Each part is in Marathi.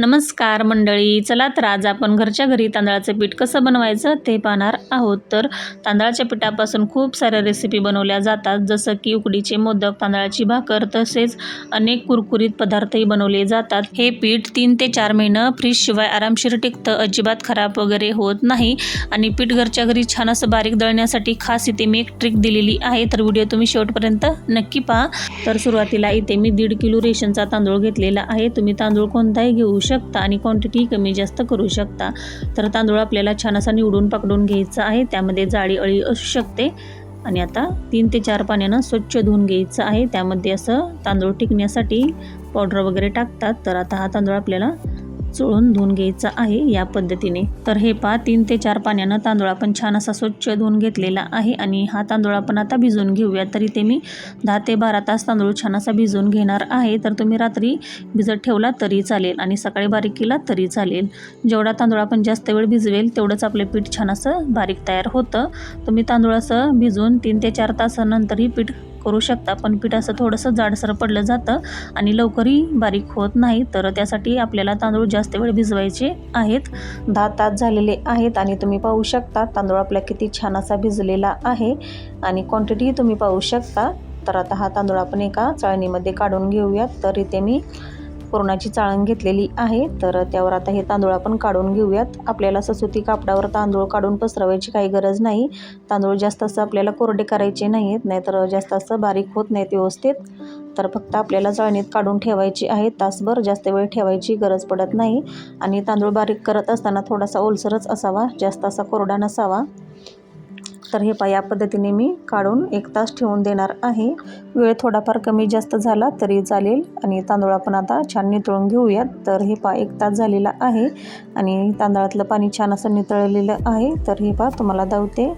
नमस्कार मंडळी चला तर आज आपण घरच्या घरी तांदळाचं पीठ कसं बनवायचं ते पाहणार आहोत. तर तांदळाच्या पिठापासून खूप साऱ्या रेसिपी बनवल्या जातात जसं की उकडीचे मोदक तांदळाची भाकर तसेच अनेक कुरकुरीत पदार्थही बनवले जातात. हे पीठ तीन ते चार महिनं फ्रीजशिवाय आरामशीर टिकतं अजिबात खराब वगैरे होत नाही आणि पीठ घरच्या घरी छान असं बारीक दळण्यासाठी खास इथे मी एक ट्रिक दिलेली आहे तर व्हिडिओ तुम्ही शेवटपर्यंत नक्की पहा. तर सुरुवातीला इथे मी दीड किलो रेशनचा तांदूळ घेतलेला आहे तुम्ही तांदूळ कोणताही घेऊ शकता आणि क्वांटिटी कमी जास्त करू शकता. तर तांदूळ आपल्याला छान असा निवडून पकडून घ्यायचा आहे. त्यामध्ये जाळी अळी असू शकते. आणि आता तीन ते चार पाण्यानं स्वच्छ धुवून घ्यायचं आहे. त्यामध्ये असं तांदूळ टिकण्यासाठी पावडर वगैरे टाकतात. तर आता हा तांदूळ आपल्याला चोळून धुवून घ्यायचा आहे या पद्धतीने. तर हे पहा तीन ते चार पाण्यानं तांदूळ आपण छान असा स्वच्छ धुवून घेतलेला आहे आणि हा तांदूळ आपण आता भिजवून घेऊया. तरी ते मी दहा ते बारा तास तांदूळ छान असा भिजवून घेणार आहे. तर तुम्ही रात्री भिजत ठेवला तरी चालेल आणि सकाळी बारीक केला तरी चालेल. जेवढा तांदूळ आपण जास्त वेळ भिजवेल तेवढंच आपलं पीठ छान असं बारीक तयार होतं. तुम्ही तांदूळ असं भिजवून तीन ते चार तासानंतरही पीठ करू शकता पण पीठ असं थोडंसं जाडसर पडलं जातं आणि लवकरही बारीक होत नाही तर त्यासाठी आपल्याला तांदूळ जास्त वेळ भिजवायचे आहेत. दहा तास झालेले आहेत आणि तुम्ही पाहू शकता तांदूळ आपला किती छान असा भिजलेला आहे आणि क्वांटिटी तुम्ही पाहू शकता. तर आता हा तांदूळ आपण एका चाळणीमध्ये काढून घेऊयात. तर इथे मी पुरणाची चाळण घेतलेली आहे तर त्यावर आता हे तांदूळ आपण काढून घेऊयात. आपल्याला ससुती कापडावर तांदूळ काढून पसरवायची काही गरज नाही. तांदूळ जास्त असं आपल्याला कोरडे करायचे नाही आहेत नाहीतर जास्त असं बारीक होत नाहीत व्यवस्थित. तर फक्त आपल्याला चाळणीत काढून ठेवायची आहे. तासभर जास्त वेळ ठेवायची गरज पडत नाही. आणि तांदूळ बारीक करत असताना थोडासा ओलसरच असावा जास्त असा कोरडा नसावा. तर हे पा या पद्धतीने मी काढून एक तास ठेवून देणार आहे. वेळ थोडाफार कमी जास्त झाला तरी चालेल. आणि तांदूळ आपण आता छान नितळून घेऊयात. तर हे पा एक तास झालेला आहे. आणि तांदळातलं पाणी छान असं नितळलेलं आहे. तर हे पा तुम्हाला धावते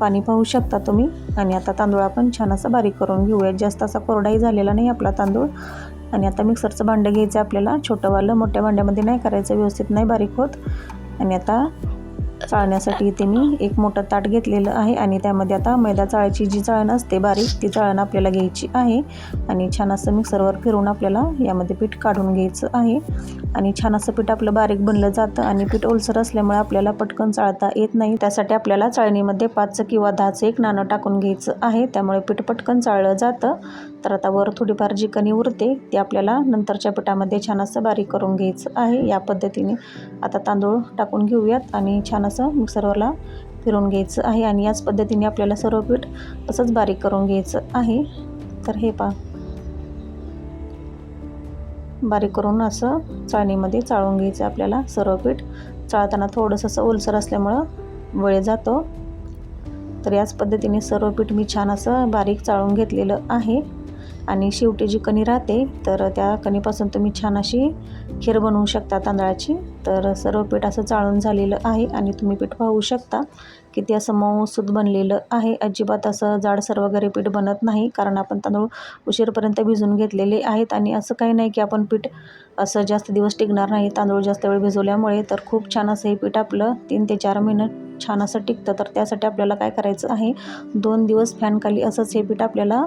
पाणी पाहू शकता तुम्ही. आणि आता तांदूळ आपण छान असं बारीक करून घेऊयात. जास्त असा कोरडाही झालेला नाही आपला तांदूळ. आणि आता मिक्सरचं भांडं घ्यायचं आपल्याला. छोटंवालं मोठ्या भांड्यामध्ये नाही करायचं. व्यवस्थित नाही बारीक होत. आणि आता चाळण्यासाठी इथे मी एक मोठं ताट घेतलेलं आहे आणि त्यामध्ये आता मैदा चाळायची जी चाळण असते बारीक ती चाळण आपल्याला घ्यायची आहे. आणि छान असं मिक्सरवर फिरून आपल्याला यामध्ये पीठ काढून घ्यायचं आहे. आणि छान असं पीठ आपलं बारीक बनलं जातं आणि पीठ ओलसर असल्यामुळे आपल्याला पटकन चाळता येत नाही. त्यासाठी आपल्याला चाळणीमध्ये पाच किंवा दहाचं एक नाणं टाकून घ्यायचं आहे. त्यामुळे पीठ पटकन चाळलं जातं. तर आता वर थोडीफार जी कणी उरते ती आपल्याला नंतरच्या पिठामध्ये छान असं बारीक करून घ्यायचं आहे. या पद्धतीने आता तांदूळ टाकून घेऊयात आणि छान असं मिक्सरवरला फिरून घ्यायचं आहे आणि याच पद्धतीने आपल्याला सर्व पीठ असंच बारीक करून घ्यायचं आहे. तर हे पा बारीक करून असं चाळणीमध्ये चाळून घ्यायचं आपल्याला सर्व पीठ. चाळताना थोडंसं असं ओलसर असल्यामुळं वेळ जातो. तर याच पद्धतीने सर्व पीठ मी छान असं बारीक चाळून घेतलेलं आहे. आणि शेवटी जी कणी राहते तर त्या कणीपासून तुम्ही छान अशी खीर बनवू शकता तांदळाची. तर सर्व पीठ असं चाळून झालेलं आहे आणि तुम्ही पीठ पाहू शकता की ते असं मऊसूद बनलेलं आहे. अजिबात असं जाडसर वगैरे पीठ बनत नाही कारण आपण तांदूळ उशीरपर्यंत भिजून घेतलेले आहेत आणि असं काही नाही की आपण पीठ असं जास्त दिवस टिकणार नाही. तांदूळ जास्त वेळ भिजवल्यामुळे तर खूप छान असं हे पीठ आपलं तीन ते चार महिनं छान असं टिकतं. तर त्यासाठी आपल्याला काय करायचं आहे दोन दिवस फॅनखाली असंच हे पीठ आपल्याला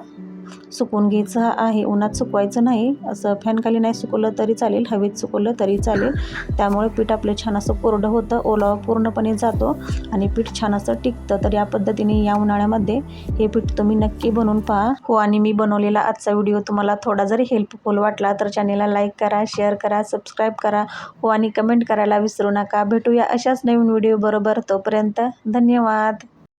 सुकून घ्यायचं आहे. उन्हात सुकवायचं नाही. असं फॅनखाली नाही सुकवलं तरी चालेल. हवेत सुकवलं तरी चालेल. त्यामुळे पीठ आपलं छान असं कोरडं होतं. ओलावा पूर्णपणे जातो आणि पीठ छान असं टिकतं. तर या पद्धतीने या उन्हाळ्यामध्ये हे पीठ तुम्ही नक्की बनवून पहा. हो आणि मी बनवलेला आजचा व्हिडिओ तुम्हाला थोडा जरी हेल्पफुल वाटला तर चॅनेलला लाईक करा शेअर करा सबस्क्राईब करा. हो आणि कमेंट करायला विसरू नका. भेटूया अशाच नवीन व्हिडिओ बरोबर तोपर्यंत धन्यवाद.